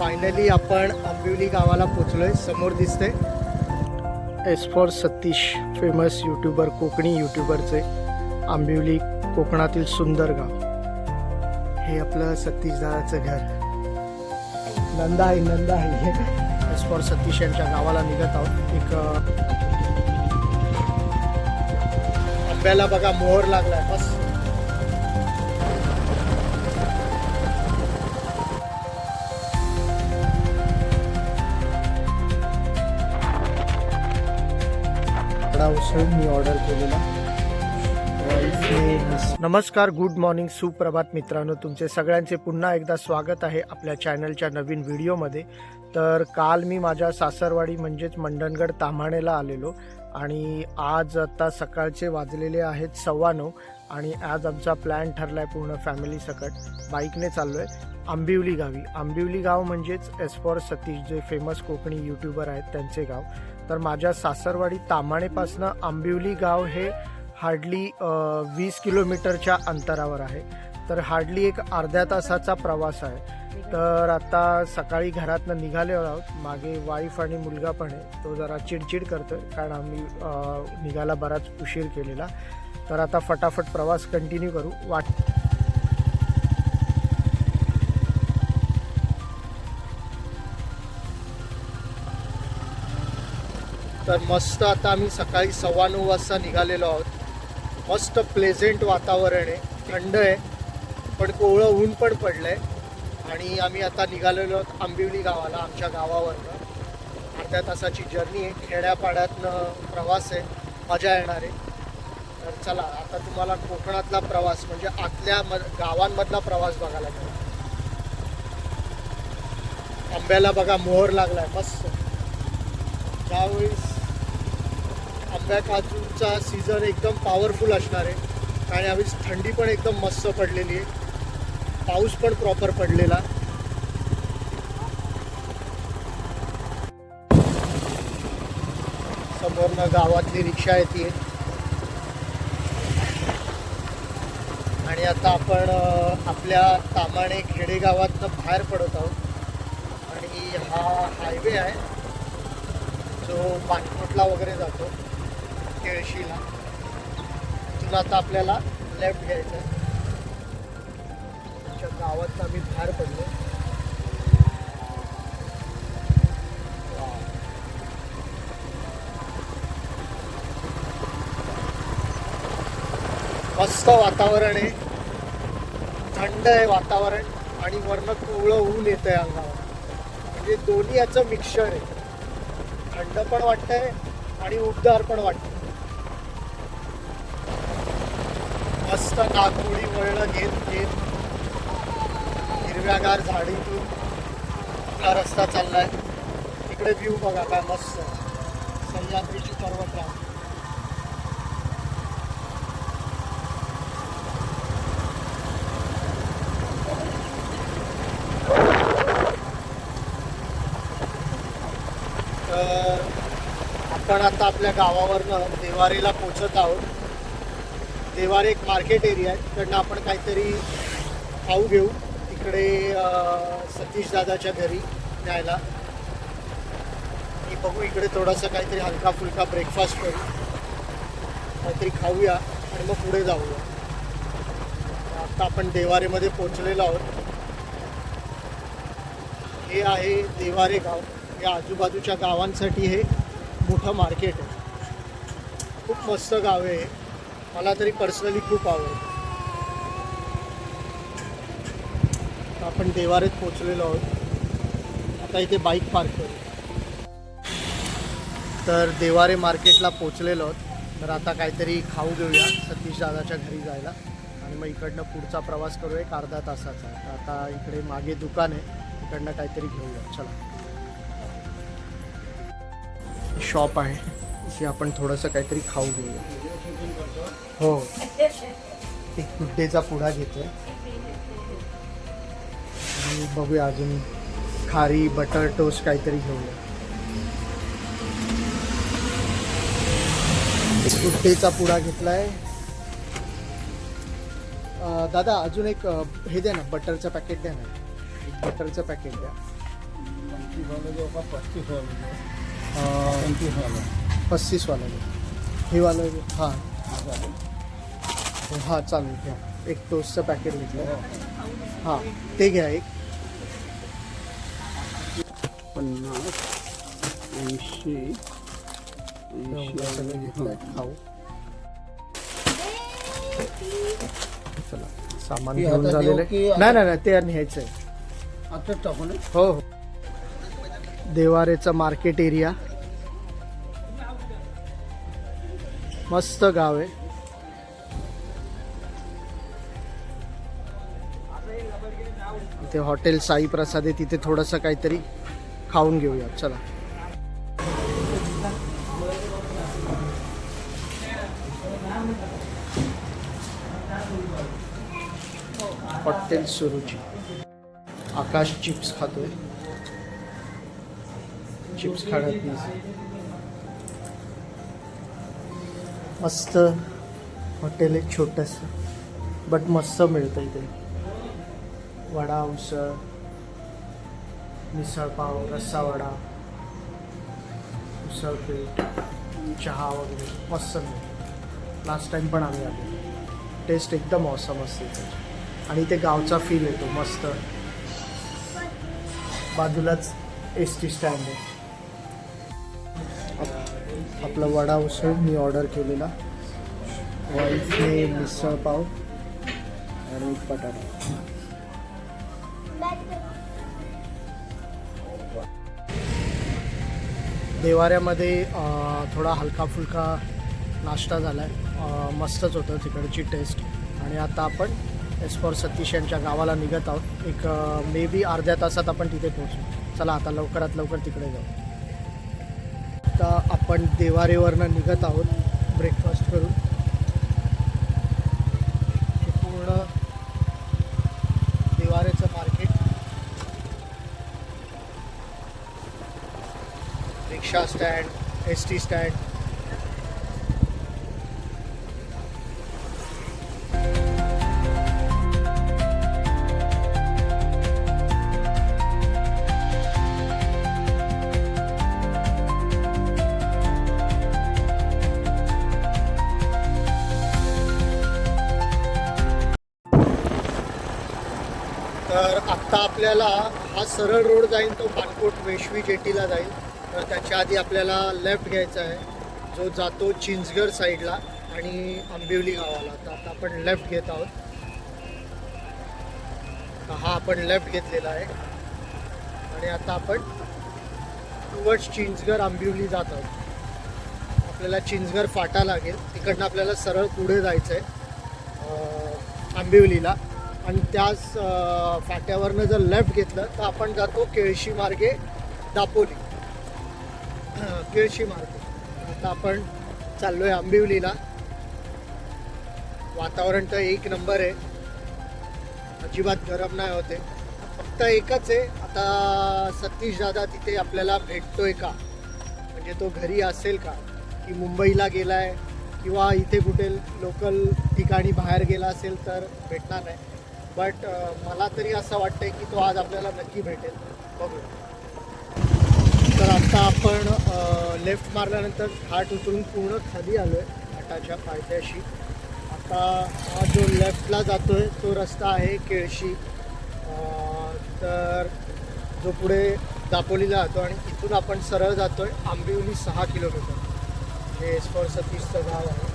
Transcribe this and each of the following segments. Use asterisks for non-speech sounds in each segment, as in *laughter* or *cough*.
Finally आपण आंबिवली गावाला पोचलोय. समोर दिसते S for Satish famous YouTuber Konkani यूट्यूबरचे आंबिवली कोकणातील सुंदर गाव. हे आपलं सतीश दादाचं घर. नंदा आहे नंदा आहे. एस फॉर सतीश यांच्या गावाला निघत आहोत. एक आंब्याला बघा मोहर लागलाय. बस. आकडा मी ऑर्डर केलेला. नमस्कार गुड मॉर्निंग सुप्रभात मित्रांनो. तुमचे सगळ्यांचे पुन्हा एकदा स्वागत आहे आपल्या चॅनलच्या नवीन व्हिडिओमध्ये तर काल मी माझ्या सासरवाडी म्हणजेच मंडणगड ताम्हाणेला आलेलो आणि आज आता सकाळचे वाजलेले आहेत सव्वा नऊ आणि आज आमचा प्लॅन ठरला आहे पूर्ण फॅमिली सकट. बाईकने चाललो आहे आंबिवली गावी. आंबिवली गाव म्हणजेच एस फॉर सतीश जे फेमस कोकणी यूट्यूबर आहेत त्यांचे गाव. तर माझ्या सासरवाडी तामाणेपासनं आंबिवली गाव हे हार्डली वीस किलोमीटरच्या अंतरावर आहे. तर हार्डली एक अर्ध्या तासाचा प्रवास आहे. तर आता सकाळी घरातनं निघालेलो आहोत. मागे वाईफ आणि मुलगा पण आहे. तो जरा चिडचिड करतोय कारण आम्ही निघायला बराच उशीर केलेला. तर आता फटाफट प्रवास कंटिन्यू करू. वाट तर मस्त आता आम्ही सकाळी सव्वा नऊ वाजता निघालेलो आहोत. मस्त प्लेझेंट वातावरण आहे. थंड आहे. पण कोवळं ऊन पण पडलं आहे आणि आम्ही आता निघालेलो आहोत आंबिवली गावाला आमच्या गावावरनं. अर्ध्या तासाची जर्नी आहे. खेड्यापाड्यातनं प्रवास आहे. मजा येणार आहे. तर चला आता तुम्हाला कोकणातला प्रवास म्हणजे आतल्या म गावांमधला प्रवास बघायला मिळेल. आंब्याला बघा मोहर लागलाय. मस्त. त्यावेळेस आंब्या काजूचा सीझन एकदम पॉवरफुल असणार आहे. आणि यावेळेस थंडी पण एकदम मस्त पडलेली आहे. पाऊस पण प्रॉपर पडलेला. समोरनं गावातली रिक्षा येते आणि आता आपण आपल्या तामाणे खेडेगावातनं बाहेर पडत आहोत. आणि हा हायवे आहे. जो पाणकोटला वगैरे जातो केळशीला तिथून आता आपल्याला लेफ्ट घ्यायचं आहे आमच्या गावात आम्ही बाहेर पडलो. मस्त वातावरण आहे. थंड आहे वातावरण आणि वरनं कोवळं ऊन येतं आहे अंगावर. म्हणजे दोन्ही याचं मिक्सचर आहे. थंड पण वाटतंय आणि उबदार पण वाटतंय. मस्त नागपुडी वळणं घेत घेत हिरव्यागार झाडीतून हा रस्ता चाललाय. इकडे व्ह्यू बघा काय मस्त. सह्याद्रीची पर्वतरांग. आपण आता आपल्या गावावरनं देवारीला पोचत आहोत. देवारे एक मार्केट एरिया आहे. तिकडनं आपण काहीतरी खाऊ घेऊ. तिकडे सतीश दादाच्या घरी न्यायला. मी बघू इकडे थोडासा काहीतरी हलका फुलका ब्रेकफास्ट करू. काहीतरी खाऊया आणि मग पुढे जाऊया. आता आपण देवारेमध्ये पोचलेलो आहोत. हे आहे देवारे गाव. या आजूबाजूच्या गावांसाठी हे मोठं मार्केट आहे. खूप मस्त गाव आहे. मला तरी पर्सनली खूप आवडतं. आपण देवारेत पोचलेलो आहोत. आता इथे बाईक पार्क करू. तर देवारे मार्केटला पोचलेलो आहोत. तर आता काहीतरी खाऊ घेऊया सतीश दादाच्या घरी जायला. आणि मग इकडनं पुढचा प्रवास करू एक अर्धा तासाचा. तर आता इकडे मागे दुकान आहे. इकडनं काहीतरी घेऊया. चला. शॉप आहे जे आपण थोडंसं काहीतरी खाऊ घेऊया. हो. एक गुड्डेचा पुडा घेतो आणि बघूया अजून खारी बटर टोस्ट काहीतरी घेऊया. एक गुड्डेचा पुडा घेतलाय. दादा अजून एक हे द्या ना बटरचं पॅकेट द्या ना. एक बटरचं पॅकेट द्या. पस्तीसवाला घ्या हे. वाला घ्या. हां आहे. हां चालेल घ्या. एक टोस्टचं पॅकेट घेतलं. हां ते घ्या एक. पन्नास ऐंशी सगळं घेतलं ऐंशी खाऊ. चला सामान घेऊन झालेलं आहे. नाही नाही नाही, ते न्यायचं आहे. हो हो. देवारेचं मार्केट एरिया मस्त गाव आहे. इथे हॉटेल साई प्रसाद आहे तिथे थोडंसं काहीतरी खाऊन घेऊया चला. हॉटेल सुरुची. आकाश चिप्स खातोय. चिप्स खाण्यात नाही मस्त हॉटेल आहे छोटंसं. बट मस्त मिळतं इथे वडा उसळ मिसळपाव रस्सा वडा उसळ पीठ चहा वगैरे. मस्त मिळतं लास्ट टाइम पण आम्ही आलो. टेस्ट एकदम मौसम असते आणि ते गावचा फील येतो मस्त. बाजूलाच एस टी स्टँड आहे. आपला वडा उसळ मी ऑर्डर केलेला. वाईफने मिसळ पाव आणि बटाटा. देवाऱ्यामध्ये थोडा हलका फुलका नाश्ता झाला आहे मस्तच होतं तिकडची टेस्ट आणि आता आपण एस फॉर सतीश यांच्या गावाला निघत आहोत. एक मे बी अर्ध्या तासात आपण तिथे पोहोचू. चला आता लवकरात लवकर तिकडे जाऊ. आता आपण देवारेवरनं निघत आहोत ब्रेकफास्ट करून. हे पूर्ण देवारेचं market rickshaw stand S T stand तर आत्ता आपल्याला हा सरळ रोड जाईल तो पानकोट वेशवी जेटीला जाईल. तर त्याच्या आधी आपल्याला लेफ्ट घ्यायचा आहे. जो जातो चिंचगड साईडला आणि आंबिवली गावाला. तर आता आपण लेफ्ट घेत आहोत. हा आपण लेफ्ट घेतलेला आहे. आणि आता आपण टुवर्ड्स चिंचगड आंबिवली जात आहोत. आपल्याला चिंचगड फाटा लागेल. तिकडनं आपल्याला सरळ पुढे जायचं आहे आंबिवलीला. आणि त्याच फाट्यावरनं जर लेफ्ट घेतलं तर आपण जातो केळशी मार्गे दापोली. *clears throat* केळशी मार्गे. आता आपण चाललोय आंबिवलीला. वातावरण तर एक नंबर आहे. अजिबात गरम नाही होते. फक्त एकच आहे आता सतीश दादा तिथे आपल्याला भेटतोय का? म्हणजे तो घरी असेल का? की मुंबईला गेलाय किंवा इथे कुठे लोकल ठिकाणी बाहेर गेला असेल तर भेटणार नाही. बट uh, मला तरी असं वाटतंय की तो आज आपल्याला नक्की भेटेल. बघू तर आता आपण लेफ्ट मारल्यानंतर घाट उतरून पूर्ण खाली आलो आहे घाटाच्या पायथ्याशी आता हा जो लेफ्टला जातो आहे तो रस्ता आहे केळशी. तर जो पुढे दापोलीला जातो आणि इथून आपण सरळ जातो आहे आंबिवली सहा किलोमीटर. हे स्फोर सतीशचं गाव आहे.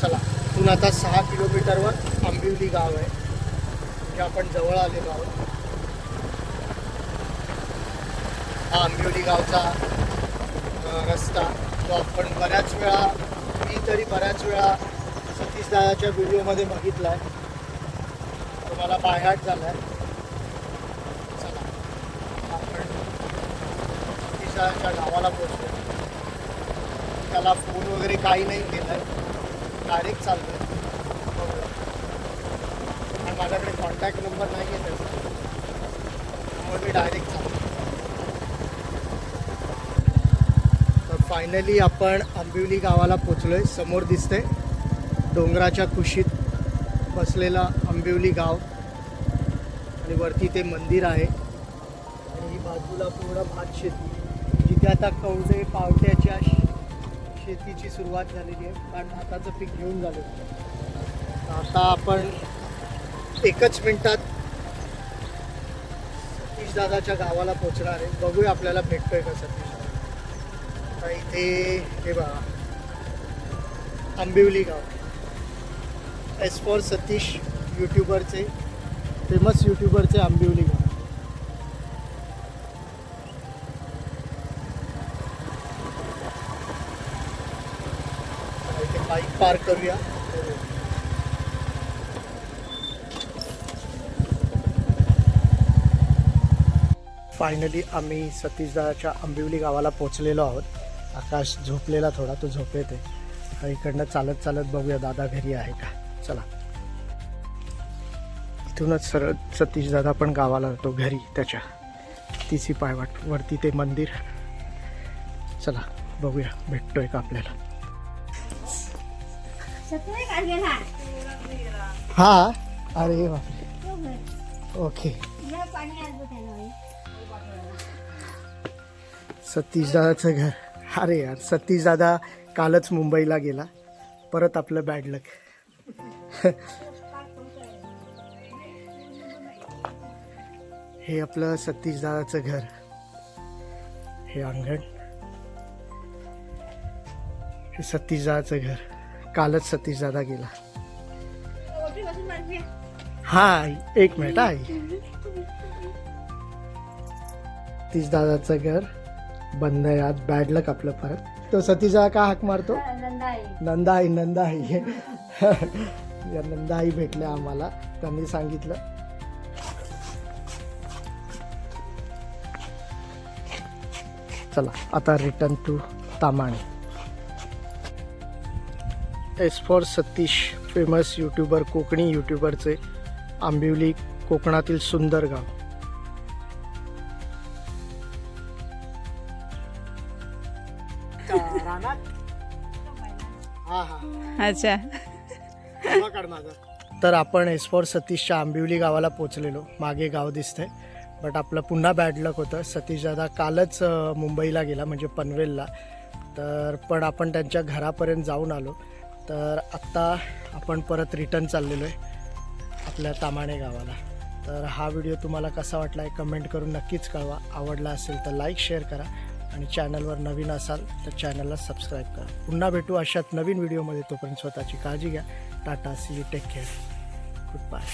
चला. इथून आता सहा किलोमीटरवर आंबिवली गाव आहे म्हणजे आपण जवळ आलेलो आहोत. हा आंबिवली गावचा रस्ता तो आपण बऱ्याच वेळा मी तरी बऱ्याच वेळा सतीश दादाच्या व्हिडिओमध्ये बघितला आहे तो मला बायहाट झाला आहे चला आपण सतीश दादाच्या गावाला पोचलो त्याला फोन वगैरे काही नाही केलं आहे डायरेक्ट चालतो. आहे आणि माझ्याकडे कॉन्टॅक्ट नंबर नाही आहे त्याचा. त्यामुळे मी डायरेक्ट चालतो तर फायनली आपण आंबिवली गावाला पोचलो आहे समोर दिसते डोंगराच्या कुशीत बसलेला आंबिवली गाव. आणि वरती ते मंदिर आहे. आणि बाजूला पूर्ण भात शेती जिथे आता कवडे पावट्याच्या शेतीची सुरुवात झालेली आहे. कारण भाताचं पीक घेऊन झालं आता आपण एकच मिनिटात सतीश दादाच्या गावाला पोचणार आहे. बघूया आपल्याला भेटतोय का सतीश दादा. आता इथे हे बघा. आंबिवली गाव. एस फॉर सतीश यूट्यूबरचे फेमस यूट्यूबरचे आंबिवली गाव. बाईक पार्क करूया. फायनली आम्ही सतीशदाच्या आंबिवली गावाला पोचलेलो आहोत. आकाश झोपलेला थोडा तो झोपेत आहे. इकडनं चालत चालत बघूया दादा घरी आहे का. चला. इथूनच सरळ सतीश दादा पण गावाला जातो घरी त्याच्या. तिची पायवाट वरती ते मंदिर. चला बघूया भेटतोय का आपल्याला. हा. अरे बापरे. ओके. सतीश दादाचं घर. अरे यार सतीश दादा कालच मुंबईला गेला. परत आपलं बॅड लक हे आपलं सतीश दादाचं घर. हे अंगण. हे सतीश दादाचं घर. कालच सतीश दादा गेला. हा एक मिनिट आई सतीश दादाचं घर बंद आहे आज बॅड लक आपलं परत. तो सतीश दादा का हाक मारतो? नंदाई. नंदाई नंदाई. या नंदाई भेटल्या आम्हाला. त्यांनी सांगितलं. चला आता return to Tamane S for Satish famous YouTuber Konkani यूट्यूबरचे आंबिवली कोकणातील सुंदर गाव. अच्छा. तर आपण एस फॉर सतीशच्या आंबिवली गावाला पोचलेलो. मागे गाव दिसतंय बट आपलं पुन्हा बॅड लक होतं. सतीश दादा कालच मुंबईला गेला म्हणजे पनवेलला. तर पण आपण त्यांच्या घरापर्यंत जाऊन आलो. तर आत्ता आपण परत रिटर्न चाललेलो आहे आपल्या तामाणे गावाला. तर हा व्हिडिओ तुम्हाला कसा वाटला आहे कमेंट करून नक्कीच कळवा. आवडला असेल तर लाईक शेअर करा आणि चॅनलवर नवीन असाल तर चॅनलला सबस्क्राईब करा. पुन्हा भेटू अशाच नवीन व्हिडिओमध्ये तोपर्यंत स्वतःची काळजी घ्या. Tata see take care goodbye